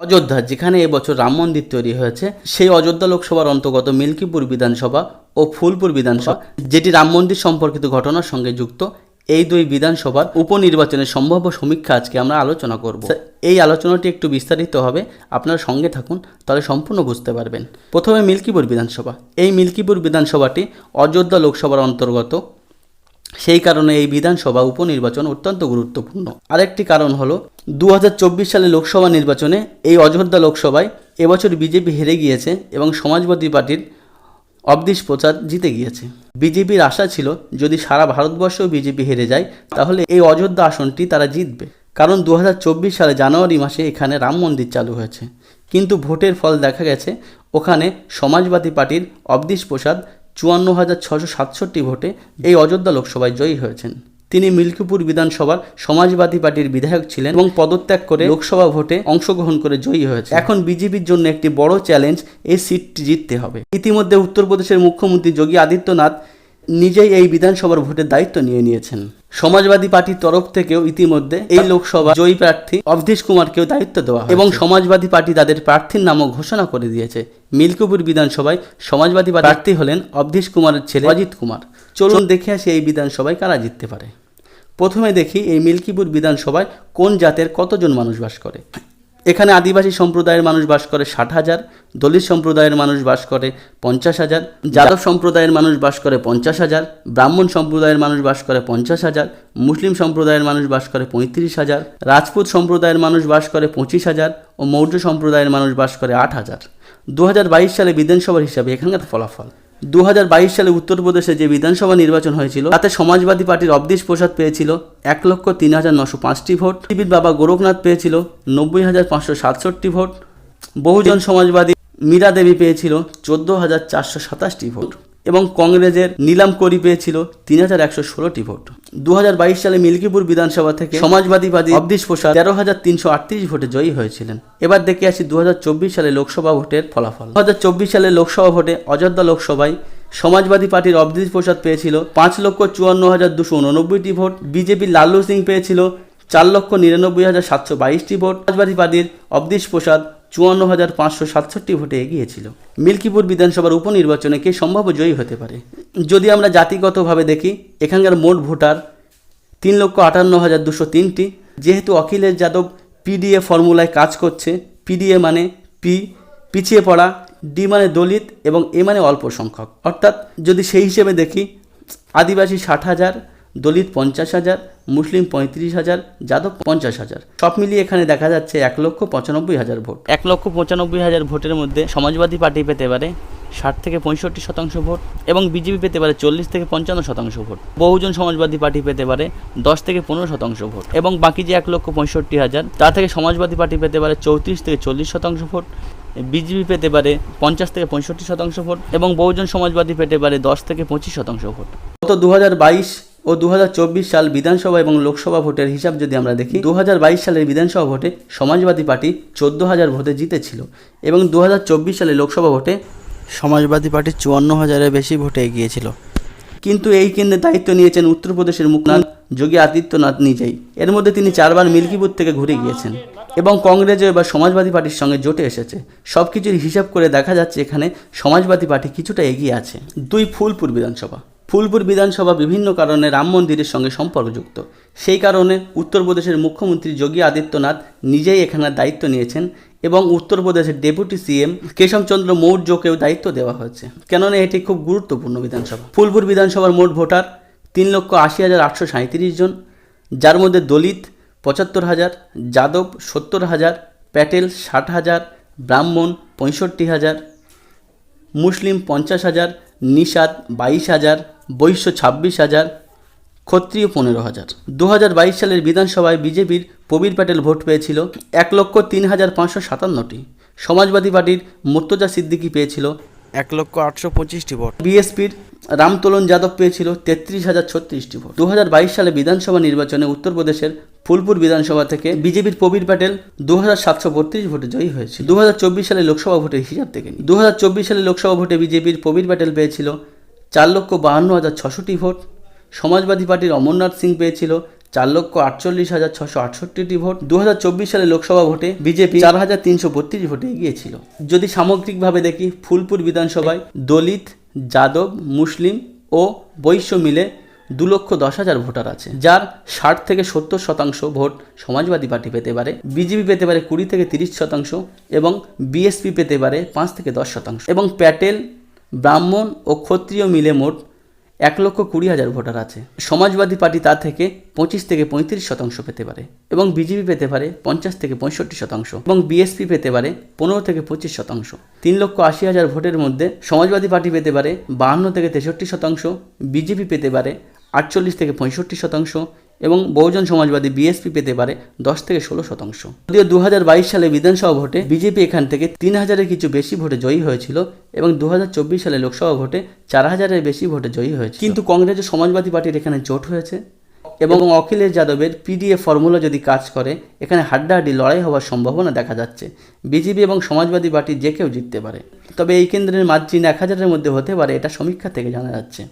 অযোধ্যা যেখানে এবছর রাম মন্দির তৈরি হয়েছে সেই অযোধ্যা লোকসভার অন্তর্গত মিল্কিপুর বিধানসভা ও ফুলপুর বিধানসভা যেটি রাম মন্দির সম্পর্কিত ঘটনার সঙ্গে যুক্ত এই দুই বিধানসভার উপনির্বাচনের সম্ভাব্য সমীক্ষা আজকে আমরা আলোচনা করব। এই আলোচনাটি একটু বিস্তারিত হবে আপনারা সঙ্গে থাকুন তাহলে সম্পূর্ণ বুঝতে পারবেন। প্রথমে মিল্কিপুর বিধানসভা। এই মিল্কিপুর বিধানসভাটি অযোধ্যা লোকসভার অন্তর্গত সেই কারণে এই বিধানসভা উপনির্বাচন অত্যন্ত গুরুত্বপূর্ণ। আরেকটি কারণ হলো দু সালে লোকসভা নির্বাচনে এই অযোধ্যা লোকসভায় এবছর বিজেপি হেরে গিয়েছে এবং সমাজবাদী পার্টির অবদিশ প্রচার জিতে গিয়েছে। বিজেপির আশা ছিল, যদি সারা ভারতবর্ষেও বিজেপি হেরে যায়, তাহলে এই অযোধ্যা আসনটি তারা জিতবে। কারণ দু হাজার চব্বিশ সালে জানুয়ারি মাসে এখানে রাম মন্দির চালু হয়েছে। কিন্তু ভোটের ফল দেখা গেছে, ওখানে সমাজবাদী পার্টির অবদিশ প্রসাদ চুয়ান্ন হাজার ছশো সাতষট্টি ভোটে এই অযোধ্যা লোকসভায় জয়ী হয়েছেন। তিনি মিল্কিপুর বিধানসভার সমাজবাদী পার্টির বিধায়ক ছিলেন এবং পদত্যাগ করে লোকসভা ভোটে অংশগ্রহণ করে জয়ী হয়েছে এখন বিজেপির জন্য একটি বড় চ্যালেঞ্জ এই সিটটি জিততে হবে। ইতিমধ্যে উত্তরপ্রদেশের মুখ্যমন্ত্রী যোগী আদিত্যনাথ নিজেই এই বিধানসভার ভোটের দায়িত্ব নিয়ে নিয়েছেন। সমাজবাদী পার্টির তরফ থেকেও ইতিমধ্যে এই লোকসভা জয়ী প্রার্থী অবধীশ কুমারকেও দায়িত্ব দেওয়া এবং সমাজবাদী পার্টি তাদের প্রার্থীর নামও ঘোষণা করে দিয়েছে। মিল্কপুর বিধানসভায় সমাজবাদী প্রার্থী হলেন অবধীশ কুমারের ছেলে অজিত কুমার। চলুন দেখে আসি এই বিধানসভায় কারা জিততে পারে। প্রথমে দেখি এই মিল্কিপুর বিধানসভায় কোন জাতের কতজন মানুষ বাস করে? এখানে আদিবাসী সম্প্রদায়ের মানুষ বাস করে ষাট হাজার, দলিত সম্প্রদায়ের মানুষ বাস করে পঞ্চাশ হাজার, যাদব সম্প্রদায়ের মানুষ বাস করে পঞ্চাশ হাজার, ব্রাহ্মণ সম্প্রদায়ের মানুষ বাস করে পঞ্চাশ হাজার, মুসলিম সম্প্রদায়ের মানুষ বাস করে পঁয়ত্রিশ হাজার, রাজপুত সম্প্রদায়ের মানুষ বাস করে পঁচিশ হাজার ও মৌর্য সম্প্রদায়ের মানুষ বাস করে আট হাজার। দু সালে বিধানসভার হিসাবে এখানকার ফলাফল। দু হাজার বাইশ সালে উত্তরপ্রদেশে যে বিধানসভা নির্বাচন হয়েছিল, তাতে সমাজবাদী পার্টির অবধীশ প্রসাদ পেয়েছিল এক লক্ষ তিন হাজার নশো পাঁচটি ভোট। টিভির বাবা গোরখনাথ পেয়েছিল নব্বই হাজার পাঁচশো সাতষট্টি ভোট। বহুজন সমাজবাদী মীরা দেবী পেয়েছিল চোদ্দ হাজার চারশো সাতাশটি ভোট। এবং কংগ্রেসের নীলাম করি পেয়েছিল তিন হাজার একশো ষোলোটি ভোট। দু হাজার বাইশ সালে মিল্কিপুর বিধানসভা থেকে সমাজবাদী বাদী অবধীশ প্রসাদ তেরো হাজার তিনশো আটত্রিশ ভোটে জয়ী হয়েছিলেন। এবার দেখে আসি দু হাজার চব্বিশ সালে লোকসভা ভোটের ফলাফল। দু হাজার চব্বিশ সালে লোকসভা ভোটে অযোধ্যা লোকসভায় সমাজবাদী পার্টির অবধীশ প্রসাদ পেয়েছিল পাঁচ লক্ষ চুয়ান্ন হাজার দুশো উননব্বইটি ভোট। বিজেপির লাল্লু সিং পেয়েছিল চার লক্ষ নিরানব্বই হাজার সাতশো বাইশটি ভোট। সমাজবাদী পার্টির অবধীশ প্রসাদ চুয়ান্ন হাজার পাঁচশো সাতষট্টি ভোটে এগিয়েছিল। মিল্কিপুর বিধানসভার উপনির্বাচনে কে সম্ভাব্য জয়ী হতে পারে? যদি আমরা জাতিগতভাবে দেখি, এখানকার মোট ভোটার তিন লক্ষ আটান্ন হাজার দুশো তিনটি। যেহেতু অখিলেশ যাদব পিডিএ ফর্মুলায় কাজ করছে, পিডিএ মানে পি, পিছিয়ে পড়া, ডি মানে দলিত এবং এ মানে অল্প সংখ্যক। অর্থাৎ যদি সেই হিসেবে দেখি, আদিবাসী ষাট হাজার দলিত পঞ্চাশ হাজার মুসলিম পঁয়ত্রিশ হাজার যাদব পঞ্চাশ হাজার। সব মিলিয়ে এখানে দেখা যাচ্ছে এক লক্ষ পঁচানব্বই হাজার ভোট। এক লক্ষ পঁচানব্বই হাজার ভোটের মধ্যে সমাজবাদী পার্টি পেতে পারে ষাট থেকে পঁয়ষট্টি শতাংশ ভোট এবং বিজেপি পেতে পারে চল্লিশ থেকে পঞ্চান্ন শতাংশ ভোট। বহুজন সমাজবাদী পার্টি পেতে পারে দশ থেকে পনেরো শতাংশ ভোট এবং বাকি যে এক লক্ষ পঁয়ষট্টি হাজার তা থেকে সমাজবাদী পার্টি পেতে পারে চৌত্রিশ থেকে চল্লিশ শতাংশ ভোট বিজেপি পেতে পারে পঞ্চাশ থেকে পঁয়ষট্টি শতাংশ ভোট এবং বহুজন সমাজবাদী পেতে পারে দশ থেকে পঁচিশ শতাংশ ভোট। গত দু বাইশ ও দু হাজার চব্বিশ সাল বিধানসভা এবং লোকসভা ভোটের হিসাব যদি আমরা দেখি দু হাজার বাইশ সালের বিধানসভা ভোটে সমাজবাদী পার্টি চোদ্দ হাজার ভোটে জিতেছিল এবং দু সালে লোকসভা ভোটে সমাজবাদী পার্টি চুয়ান্ন হাজারের বেশি ভোটে এগিয়েছিল। কিন্তু এই কেন্দ্রে দায়িত্ব নিয়েছেন উত্তরপ্রদেশের মুখ্যমন্ত্রী যোগী আদিত্যনাথ নিজেই। এর মধ্যে তিনি চারবার মিল্কিপুর থেকে ঘুরে গিয়েছেন এবং কংগ্রেস এবার সমাজবাদী পার্টির সঙ্গে জোটে এসেছে। সব কিছুর হিসাব করে দেখা যাচ্ছে এখানে সমাজবাদী পার্টি কিছুটা এগিয়ে আছে। দুই ফুলপুর বিধানসভা। ফুলপুর বিধানসভা বিভিন্ন কারণে রাম মন্দিরের সঙ্গে সম্পর্কযুক্ত। সেই কারণে উত্তরপ্রদেশের মুখ্যমন্ত্রী যোগী আদিত্যনাথ নিজেই এখানে দায়িত্ব নিয়েছেন এবং উত্তরপ্রদেশের ডেপুটি সিএম কেশবচন্দ্র মৌর্যকেও দায়িত্ব দেওয়া হয়েছে। কেননা এটি খুব গুরুত্বপূর্ণ বিধানসভা। ফুলপুর বিধানসভার মোট ভোটার তিন লক্ষ আশি হাজার আটশো সাঁত্রিশ জন, যার মধ্যে দলিত পঁচাত্তর হাজার, যাদব সত্তর হাজার, প্যাটেল ষাট হাজার, ব্রাহ্মণ পঁয়ষট্টি হাজার, মুসলিম পঞ্চাশ হাজার নিষাদ বাইশ হাজার, বৈশ্য ছাব্বিশ হাজার, ক্ষত্রিয় পনেরো হাজার। দু সালের বিধানসভায় বিজেপির প্রবীর প্যাটেল ভোট পেয়েছিল এক লক্ষ তিন হাজার পাঁচশো সাতান্নটি। সমাজবাদী পার্টির মুর্তজা সিদ্দিকি পেয়েছিল এক লক্ষ আটশো পঁচিশটি ভোট। বিএসপির রামতোলন যাদব পেয়েছিল তেত্রিশ হাজার ছত্রিশটি ভোট। দু হাজার বাইশ সালে বিধানসভা নির্বাচনে উত্তরপ্রদেশের ফুলপুর বিধানসভা থেকে বিজেপির প্রবীর প্যাটেল দু হাজার সাতশো বত্রিশ ভোটে জয়ী হয়েছিল। দু সালে লোকসভা ভোটের হিসাব থেকে দু হাজার চব্বিশ সালে লোকসভা ভোটে বিজেপির প্রবীর প্যাটেল পেয়েছিল চার লক্ষ বাহান্ন হাজার ছশোটি ভোট। সমাজবাদী পার্টির অমরনাথ সিং পেয়েছিল চার লক্ষ আটচল্লিশ হাজার ছশো আটষট্টিটি ভোট। দু হাজার চব্বিশ সালে লোকসভা ভোটে বিজেপি চার হাজার তিনশো বত্রিশ ভোটে এগিয়েছিল। যদি সামগ্রিকভাবে দেখি, ফুলপুর বিধানসভায় দলিত, যাদব, মুসলিম ও বৈশ্য মিলে দু লক্ষ দশ হাজার ভোটার আছে, যার ষাট থেকে সত্তর শতাংশ ভোট সমাজবাদী পার্টি পেতে পারে, বিজেপি পেতে পারে কুড়ি থেকে তিরিশ শতাংশ এবং বিএসপি পেতে পারে পাঁচ থেকে দশ শতাংশ। এবং প্যাটেল, ব্রাহ্মণ ও ক্ষত্রিয় মিলে মোট এক লক্ষ কুড়ি হাজার ভোটার আছে। সমাজবাদী পার্টি তা থেকে পঁচিশ থেকে পঁয়ত্রিশ শতাংশ পেতে পারে এবং বিজেপি পেতে পারে পঞ্চাশ থেকে পঁয়ষট্টি শতাংশ এবং বিএসপি পেতে পারে পনেরো থেকে পঁচিশ শতাংশ। তিন লক্ষ আশি হাজার ভোটের মধ্যে সমাজবাদী পার্টি পেতে পারে বাহান্ন থেকে তেষট্টি শতাংশ, বিজেপি পেতে পারে আটচল্লিশ থেকে পঁয়ষট্টি শতাংশ এবং বহুজন সমাজবাদী বিএসপি পেতে পারে দশ থেকে ষোলো শতাংশ। যদিও দু হাজার বাইশ সালে বিধানসভা ভোটে বিজেপি এখান থেকে তিন হাজারের কিছু বেশি ভোটে জয়ী হয়েছিল এবং দু হাজার চব্বিশ সালে লোকসভা ভোটে চার হাজারের বেশি ভোটে জয়ী হয়েছে কিন্তু কংগ্রেস সমাজবাদী পার্টির এখানে জোট হয়েছে এবং অখিলেশ যাদবের পিডিএ ফর্মুলা যদি কাজ করে, এখানে হাড্ডাহাড্ডি লড়াই হওয়ার সম্ভাবনা দেখা যাচ্ছে। বিজেপি এবং সমাজবাদী পার্টি যে কেউ জিততে পারে। তবে এই কেন্দ্রের মার্জিন এক হাজারের মধ্যে হতে পারে, এটা সমীক্ষা থেকে জানা যাচ্ছে।